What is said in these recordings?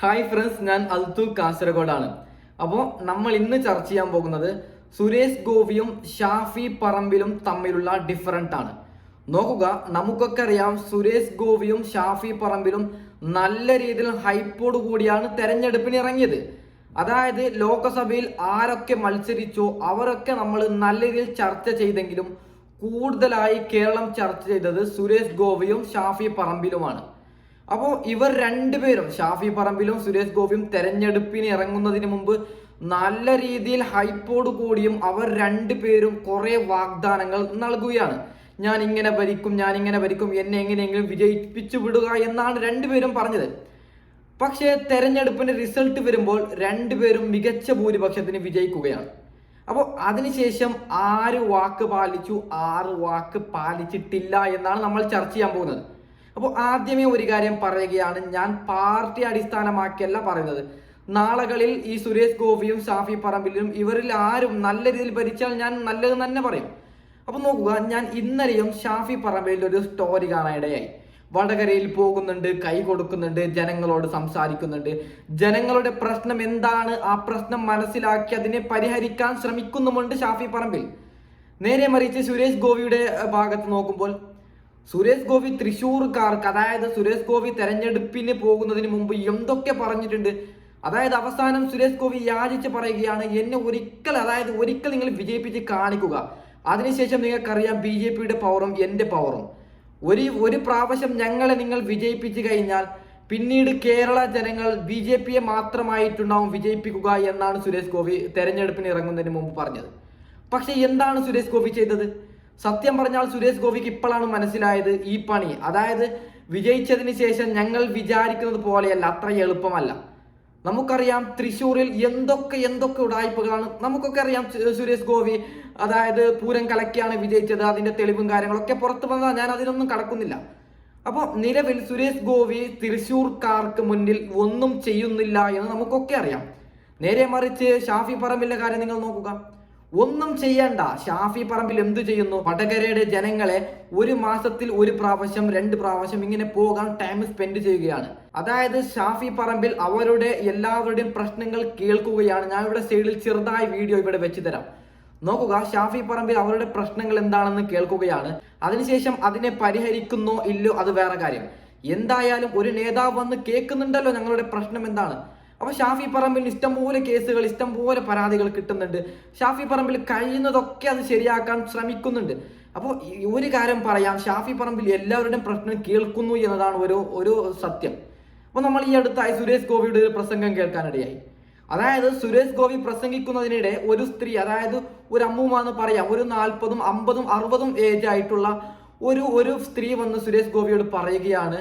Hi friends ഞാൻ അൽത്തു കാസർഗോഡാണ്. അപ്പോൾ നമ്മൾ ഇന്ന് ചർച്ച ചെയ്യാൻ പോകുന്നത് സുരേഷ് ഗോപിയും ഷാഫി പറമ്പിലും തമ്മിലുള്ള ഡിഫറന്റ് ആണ്. നോക്കുക നമുക്കൊക്കെ അറിയാം സുരേഷ് ഗോപിയും ഷാഫി പറമ്പിലും നല്ല രീതിയിൽ ഹൈപ്പോട് കൂടിയാണ് തെരഞ്ഞെടുപ്പിന് ഇറങ്ങിയത്. അതായത് ലോക്സഭയിൽ ആരൊക്കെ മത്സരിച്ചോ അവരൊക്കെ നമ്മൾ നല്ല രീതിയിൽ ചർച്ച ചെയ്തെങ്കിലും കൂടുതലായി കേരളം ചർച്ച ചെയ്തത് സുരേഷ് ഗോപിയും ഷാഫി പറമ്പിലുമാണ്. അപ്പോൾ ഇവർ രണ്ടുപേരും ഷാഫി പറമ്പിലും സുരേഷ് ഗോപിയും തെരഞ്ഞെടുപ്പിന് ഇറങ്ങുന്നതിന് മുമ്പ് നല്ല രീതിയിൽ ഹൈപ്പോട് കൂടിയും അവർ രണ്ടുപേരും കുറെ വാഗ്ദാനങ്ങൾ നൽകുകയാണ്. ഞാൻ ഇങ്ങനെ ഭരിക്കും ഞാൻ ഇങ്ങനെ ഭരിക്കും എന്നെ എങ്ങനെയെങ്കിലും വിജയിപ്പിച്ചു വിടുക എന്നാണ് രണ്ടുപേരും പറഞ്ഞത്. പക്ഷേ തെരഞ്ഞെടുപ്പിന്റെ റിസൾട്ട് വരുമ്പോൾ രണ്ടുപേരും മികച്ച ഭൂരിപക്ഷത്തിന് വിജയിക്കുകയാണ്. അപ്പോൾ അതിനുശേഷം ആര് വാക്ക് പാലിച്ചു ആറ് വാക്ക് പാലിച്ചിട്ടില്ല എന്നാണ് നമ്മൾ ചർച്ച ചെയ്യാൻ പോകുന്നത്. അപ്പോൾ ആദ്യമേ ഒരു കാര്യം പറയുകയാണ്. ഞാൻ പാർട്ടി അടിസ്ഥാനമാക്കിയല്ല പറയുന്നത്. നാളകളിൽ ഈ സുരേഷ് ഗോപിയും ഷാഫി പറമ്പിലും ഇവരിൽ ആരും നല്ല രീതിയിൽ ഭരിച്ചാൽ ഞാൻ നല്ലത് തന്നെ പറയും. അപ്പൊ നോക്കുക ഞാൻ ഇന്നലെയും ഷാഫി പറമ്പിലെ ഒരു സ്റ്റോറി കാണാനിടയായി വടകരയിൽ പോകുന്നുണ്ട് കൈ കൊടുക്കുന്നുണ്ട് ജനങ്ങളോട് സംസാരിക്കുന്നുണ്ട്. ജനങ്ങളുടെ പ്രശ്നം എന്താണ്? ആ പ്രശ്നം മനസ്സിലാക്കി അതിനെ പരിഹരിക്കാൻ ശ്രമിക്കുന്നുമുണ്ട് ഷാഫി പറമ്പിൽ. നേരെ മറിച്ച് സുരേഷ് ഗോപിയുടെ ഭാഗത്ത് നോക്കുമ്പോൾ സുരേഷ് ഗോപി തൃശ്ശൂർക്കാർക്ക് അതായത് സുരേഷ് ഗോപി തെരഞ്ഞെടുപ്പിന് പോകുന്നതിന് മുമ്പ് എന്തൊക്കെ പറഞ്ഞിട്ടുണ്ട്? അതായത് അവസാനം സുരേഷ് ഗോപി യാചിച്ച് പറയുകയാണ് എന്നെ ഒരിക്കൽ അതായത് ഒരിക്കൽ നിങ്ങൾ വിജയിപ്പിച്ച് കാണിക്കുക. അതിനുശേഷം നിങ്ങൾക്കറിയാം ബി ജെ പിയുടെ പവറും എന്റെ പവറും ഒരു ഒരു പ്രാവശ്യം ഞങ്ങളെ നിങ്ങൾ വിജയിപ്പിച്ചു കഴിഞ്ഞാൽ പിന്നീട് കേരള ജനങ്ങൾ ബി ജെ പിയെ മാത്രമായിട്ടുണ്ടാവും വിജയിപ്പിക്കുക എന്നാണ് സുരേഷ് ഗോപി തെരഞ്ഞെടുപ്പിന് ഇറങ്ങുന്നതിന് മുമ്പ് പറഞ്ഞത്. പക്ഷെ എന്താണ് സുരേഷ് ഗോപി ചെയ്തത്? സത്യം പറഞ്ഞാൽ സുരേഷ് ഗോപിക്ക് ഇപ്പോഴാണ് മനസ്സിലായത് ഈ പണി. അതായത് വിജയിച്ചതിന് ശേഷം ഞങ്ങൾ വിചാരിക്കുന്നത് പോലെയല്ല അത്ര എളുപ്പമല്ല. നമുക്കറിയാം തൃശ്ശൂരിൽ എന്തൊക്കെ എന്തൊക്കെ ഉടായ്പകളാണ്. നമുക്കൊക്കെ അറിയാം സുരേഷ് ഗോപി അതായത് പൂരം കലക്കിയാണ് വിജയിച്ചത് അതിന്റെ തെളിവും കാര്യങ്ങളൊക്കെ പുറത്തു വന്നാൽ ഞാൻ അതിനൊന്നും കടക്കുന്നില്ല. അപ്പോൾ നിലവിൽ സുരേഷ് ഗോപി തൃശ്ശൂർക്കാർക്ക് മുന്നിൽ ഒന്നും ചെയ്യുന്നില്ല എന്ന് നമുക്കൊക്കെ അറിയാം. നേരെ മറിച്ച് ഷാഫി പറമ്പിലെ കാര്യം നിങ്ങൾ നോക്കുക. ഒന്നും ചെയ്യണ്ട. ഷാഫി പറമ്പിൽ എന്തു ചെയ്യുന്നു? വടകരയുടെ ജനങ്ങളെ ഒരു മാസത്തിൽ ഒരു പ്രാവശ്യം രണ്ട് പ്രാവശ്യം ഇങ്ങനെ പോകാൻ ടൈം സ്പെൻഡ് ചെയ്യുകയാണ്. അതായത് ഷാഫി പറമ്പിൽ അവരുടെ എല്ലാവരുടെയും പ്രശ്നങ്ങൾ കേൾക്കുകയാണ്. ഞാൻ ഇവിടെ സൈഡിൽ ചെറുതായി വീഡിയോ ഇവിടെ വെച്ച് തരാം. നോക്കുക ഷാഫി പറമ്പിൽ അവരുടെ പ്രശ്നങ്ങൾ എന്താണെന്ന് കേൾക്കുകയാണ്. അതിനുശേഷം അതിനെ പരിഹരിക്കുന്നോ ഇല്ലോ അത് വേറെ കാര്യം. എന്തായാലും ഒരു നേതാവ് വന്ന് കേൾക്കുന്നുണ്ടല്ലോ ഞങ്ങളുടെ പ്രശ്നം എന്താണ്. അപ്പൊ ഷാഫി പറമ്പിൽ ഇഷ്ടംപോലെ കേസുകൾ ഇഷ്ടംപോലെ പരാതികൾ കിട്ടുന്നുണ്ട്. ഷാഫി പറമ്പിൽ കഴിയുന്നതൊക്കെ അത് ശരിയാക്കാൻ ശ്രമിക്കുന്നുണ്ട്. അപ്പോൾ ഒരു കാര്യം പറയാം. ഷാഫി പറമ്പിൽ എല്ലാവരുടെയും പ്രശ്നം കേൾക്കുന്നു എന്നതാണ് ഒരു ഒരു സത്യം. അപ്പോൾ നമ്മൾ ഈ അടുത്തായി സുരേഷ് ഗോപിയുടെ ഒരു പ്രസംഗം കേൾക്കാനിടയായി. അതായത് സുരേഷ് ഗോപി പ്രസംഗിക്കുന്നതിനിടെ ഒരു സ്ത്രീ അതായത് ഒരു അമ്മൂമ്മ എന്ന് പറയാം ഒരു നാൽപ്പതും അമ്പതും അറുപതും ഏജ് ആയിട്ടുള്ള ഒരു ഒരു സ്ത്രീ വന്ന് സുരേഷ് ഗോപിയോട് പറയുകയാണ്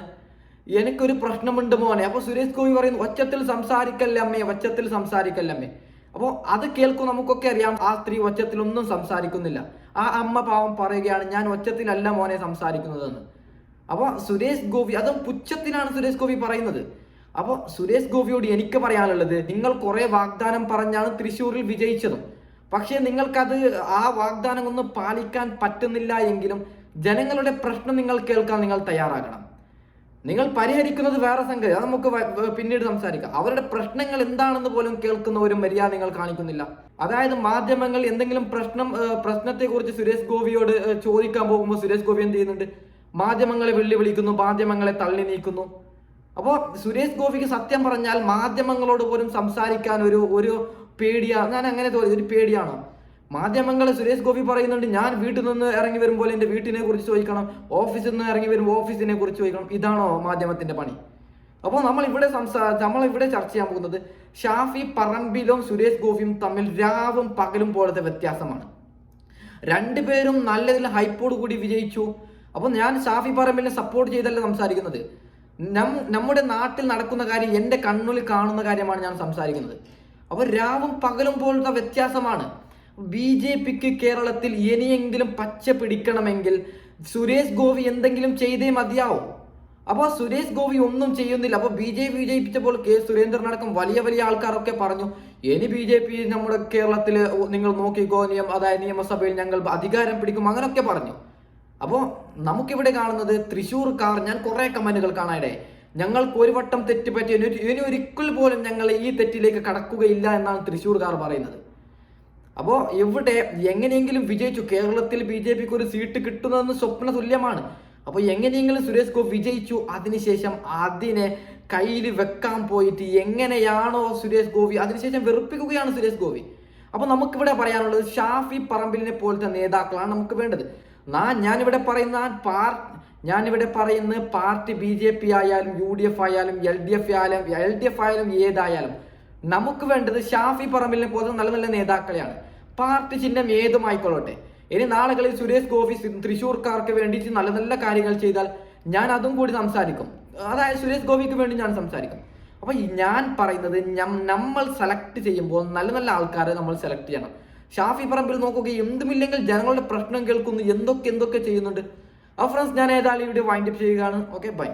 എനിക്കൊരു പ്രശ്നമുണ്ട് മോനെ. അപ്പോൾ സുരേഷ് ഗോപി പറയുന്നു ഒച്ചത്തിൽ സംസാരിക്കല്ലേ അമ്മേ? ഒച്ചത്തിൽ സംസാരിക്കല്ലേ അമ്മേ? അപ്പോൾ അത് കേൾക്കും നമുക്കൊക്കെ അറിയാം ആ സ്ത്രീ ഒച്ചത്തിലൊന്നും സംസാരിക്കുന്നില്ല. ആ അമ്മ പാവം പറയുകയാണ് ഞാൻ ഒച്ചത്തിലല്ല മോനെ സംസാരിക്കുന്നതെന്ന്. അപ്പോൾ സുരേഷ് ഗോപി അതും പുച്ഛത്തിനാണ് സുരേഷ് ഗോപി പറയുന്നത്. അപ്പോൾ സുരേഷ് ഗോപിയോട് എനിക്ക് പറയാനുള്ളത് നിങ്ങൾ കുറേ വാഗ്ദാനം പറഞ്ഞാണ് തൃശ്ശൂരിൽ വിജയിച്ചതും. പക്ഷേ നിങ്ങൾക്കത് ആ വാഗ്ദാനം ഒന്നും പാലിക്കാൻ പറ്റുന്നില്ല എങ്കിലും ജനങ്ങളുടെ പ്രശ്നം നിങ്ങൾ കേൾക്കാൻ നിങ്ങൾ തയ്യാറാകണം. നിങ്ങൾ പരിഹരിക്കുന്നത് വേറെ സംഗതി. അത് നമുക്ക് പിന്നീട് സംസാരിക്കാം. അവരുടെ പ്രശ്നങ്ങൾ എന്താണെന്ന് പോലും കേൾക്കുന്ന ഒരു മര്യാദ നിങ്ങൾ കാണിക്കുന്നില്ല. അതായത് മാധ്യമങ്ങൾ എന്തെങ്കിലും പ്രശ്നം പ്രശ്നത്തെ കുറിച്ച് സുരേഷ് ഗോപിയോട് ചോദിക്കാൻ പോകുമ്പോൾ സുരേഷ് ഗോപി എന്ത് ചെയ്യുന്നുണ്ട്? മാധ്യമങ്ങളെ വെല്ലുവിളിക്കുന്നു മാധ്യമങ്ങളെ തള്ളി നീക്കുന്നു. അപ്പോൾ സുരേഷ് ഗോപിക്ക് സത്യം പറഞ്ഞാൽ മാധ്യമങ്ങളോട് പോലും സംസാരിക്കാൻ ഒരു ഒരു പേടിയാണ് ഞാൻ അങ്ങനെ തോന്നി ഒരു പേടിയാണോ? മാധ്യമങ്ങൾ സുരേഷ് ഗോപി പറയുന്നുണ്ട് ഞാൻ വീട്ടിൽ നിന്ന് ഇറങ്ങി വരുമ്പോൾ എന്റെ വീട്ടിനെ കുറിച്ച് ചോദിക്കണം ഓഫീസിൽ നിന്ന് ഇറങ്ങി വരുമ്പോൾ ഓഫീസിനെ കുറിച്ച് ചോദിക്കണം ഇതാണോ മാധ്യമത്തിന്റെ പണി? അപ്പോൾ നമ്മൾ ഇവിടെ സംസാ നമ്മൾ ഇവിടെ ചർച്ച ചെയ്യാൻ പോകുന്നത് ഷാഫി പറമ്പിലും സുരേഷ് ഗോപിയും തമ്മിൽ രാവും പകലും പോലത്തെ വ്യത്യാസമാണ്. രണ്ടുപേരും നല്ലതിൽ ഹൈപ്പോട് കൂടി വിജയിച്ചു. അപ്പോൾ ഞാൻ ഷാഫി പറമ്പിലിനെ സപ്പോർട്ട് ചെയ്തല്ല സംസാരിക്കുന്നത്? നമ്മുടെ നാട്ടിൽ നടക്കുന്ന കാര്യം എന്റെ കണ്ണുകളിൽ കാണുന്ന കാര്യമാണ് ഞാൻ സംസാരിക്കുന്നത്. അപ്പോൾ രാവും പകലും പോലത്തെ വ്യത്യാസമാണ്. ബി ജെ പിക്ക് കേരളത്തിൽ ഇനിയെങ്കിലും പച്ച പിടിക്കണമെങ്കിൽ സുരേഷ് ഗോപി എന്തെങ്കിലും ചെയ്തേ മതിയാവും. അപ്പോൾ സുരേഷ് ഗോപി ഒന്നും ചെയ്യുന്നില്ല. അപ്പോൾ ബി ജെ പി വിജയിപ്പിച്ചപ്പോൾ കെ സുരേന്ദ്രൻ അടക്കം വലിയ വലിയ ആൾക്കാരൊക്കെ പറഞ്ഞു ഇനി ബി ജെ പി നമ്മുടെ കേരളത്തിൽ നിങ്ങൾ നോക്കിക്കോ നിയമ അതായത് നിയമസഭയിൽ ഞങ്ങൾ അധികാരം പിടിക്കും അങ്ങനൊക്കെ പറഞ്ഞു. അപ്പോൾ നമുക്കിവിടെ കാണുന്നത് തൃശ്ശൂർക്കാർ ഞാൻ കുറെ കമന്റുകൾ കാണാനിടെ ഞങ്ങൾക്ക് ഒരു വട്ടം തെറ്റ് പറ്റി ഇനി ഒരു- ഇനി ഒരിക്കൽ പോലും ഞങ്ങൾ ഈ തെറ്റിലേക്ക് കടക്കുകയില്ല എന്നാണ് തൃശ്ശൂർക്കാർ പറയുന്നത്. അപ്പോൾ ഇവിടെ എങ്ങനെയെങ്കിലും വിജയിച്ചു. കേരളത്തിൽ ബി ജെ പിക്ക് ഒരു സീറ്റ് കിട്ടുന്നതെന്ന് സ്വപ്ന തുല്യമാണ്. അപ്പോൾ എങ്ങനെയെങ്കിലും സുരേഷ് ഗോപി വിജയിച്ചു. അതിനുശേഷം അതിനെ കയ്യിൽ വെക്കാൻ പോയിട്ട് എങ്ങനെയാണോ സുരേഷ് ഗോപി അതിനുശേഷം വെറുപ്പിക്കുകയാണ് സുരേഷ് ഗോപി. അപ്പോൾ നമുക്കിവിടെ പറയാനുള്ളത് ഷാഫി പറമ്പിലിനെ പോലത്തെ നേതാക്കളാണ് നമുക്ക് വേണ്ടത്. നാ ഞാനിവിടെ പറയുന്ന പാർ ഞാനിവിടെ പറയുന്ന പാർട്ടി ബി ജെ പി ആയാലും യു ഡി എഫ് ആയാലും എൽ ഡി എഫ് ആയാലും എൽ ഡി എഫ് ആയാലും ഏതായാലും നമുക്ക് വേണ്ടത് ഷാഫി പറമ്പിലിനെ പോലത്തെ നല്ല നല്ല നേതാക്കളെയാണ്. പാർട്ടി ചിഹ്നം ഏതുമായിക്കൊള്ളട്ടെ? ഇനി നാളുകളിൽ സുരേഷ് ഗോപി തൃശൂർക്കാർക്ക് വേണ്ടിയിട്ട് നല്ല നല്ല കാര്യങ്ങൾ ചെയ്താൽ ഞാൻ അതും കൂടി സംസാരിക്കും. അതായത് സുരേഷ് ഗോപിക്ക് വേണ്ടി ഞാൻ സംസാരിക്കും. അപ്പൊ ഞാൻ പറയുന്നത് നമ്മൾ സെലക്ട് ചെയ്യുമ്പോൾ നല്ല നല്ല ആൾക്കാരെ നമ്മൾ സെലക്ട് ചെയ്യണം. ഷാഫി പറമ്പിൽ നോക്കുക എന്തുമില്ലെങ്കിൽ ജനങ്ങളുടെ പ്രശ്നം കേൾക്കുന്നു എന്തൊക്കെ എന്തൊക്കെ ചെയ്യുന്നുണ്ട്. ആ ഫ്രണ്ട്സ് ഞാൻ ഏതായാലും ഇവിടെ വൈൻഡപ്പ് ചെയ്യുകയാണ്. Okay bye